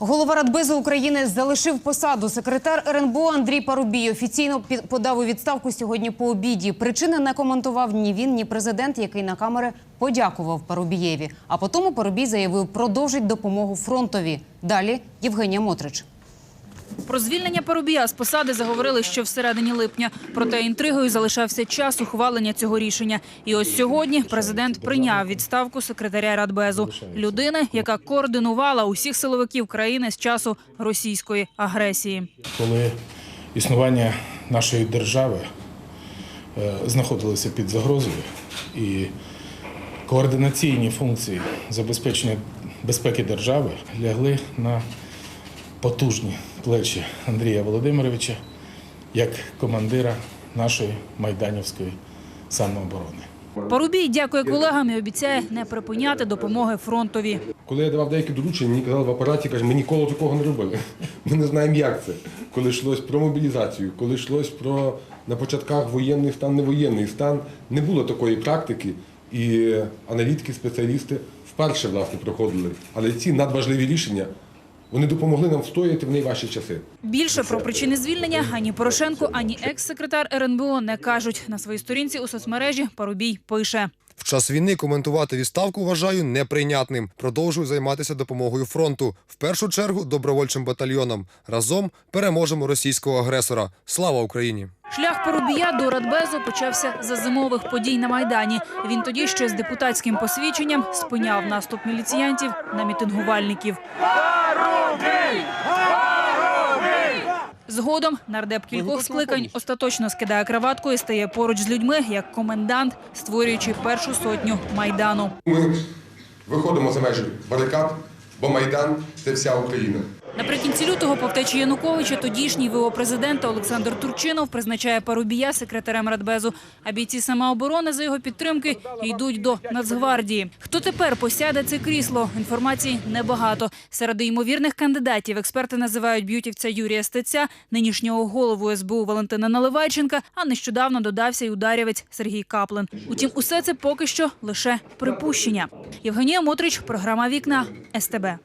Голова Радбезу України залишив посаду. Секретар РНБО Андрій Парубій офіційно подав у відставку сьогодні по обіді. Причини не коментував ні він, ні президент, який на камери подякував Парубієві. А потім Парубій заявив, продовжить допомогу фронтові. Далі Євгенія Мотрич. Про звільнення Парубія з посади заговорили ще всередині липня. Проте інтригою залишався час ухвалення цього рішення. І ось сьогодні президент прийняв відставку секретаря Радбезу людини, яка координувала усіх силовиків країни з часу російської агресії. коли існування нашої держави е, знаходилося під загрозою і координаційні функції забезпечення безпеки держави лягли на потужні плечі Андрія Володимировича як командира нашої майданівської самооборони. Парубій дякує колегам і обіцяє не припиняти допомоги фронтові. Коли я давав деякі доручення, мені казали в апараті, каже, ми ніколи такого не робили. Ми не знаємо, як це. Коли йшлось про мобілізацію, коли йшлось про на початках воєнний стан, не воєнний стан, не було такої практики. І аналітики, спеціалісти вперше власне проходили. Але ці надважливі рішення вони допомогли нам встояти в найважчі часи. Більше про причини звільнення ані Порошенко, ані екс-секретар РНБО не кажуть. На своїй сторінці у соцмережі Парубій пише. В час війни коментувати відставку вважаю неприйнятним. Продовжую займатися допомогою фронту. В першу чергу добровольчим батальйонам. Разом переможемо російського агресора. Слава Україні! Шлях Порубія до Радбезу почався за зимових подій на Майдані. Він тоді ще з депутатським посвідченням спиняв наступ міліціянтів на мітингувальників. Згодом нардеп кількох скликань остаточно скидає краватку і стає поруч з людьми як комендант, створюючи першу сотню майдану. Ми виходимо за межі барикад, бо Майдан це вся Україна. Наприкінці лютого по втечі Януковича тодішній ВО президента Олександр Турчинов призначає Парубія секретарем Радбезу. А бійці самооборони за його підтримки йдуть до Нацгвардії. Хто тепер посяде це крісло? Інформації небагато. Серед ймовірних кандидатів експерти називають б'ютівця Юрія Стеця, нинішнього голову СБУ Валентина Наливайченка, а нещодавно додався й ударівець Сергій Каплин. Утім, усе це поки що лише припущення. Євгенія Мотрич, програма Вікна СТБ.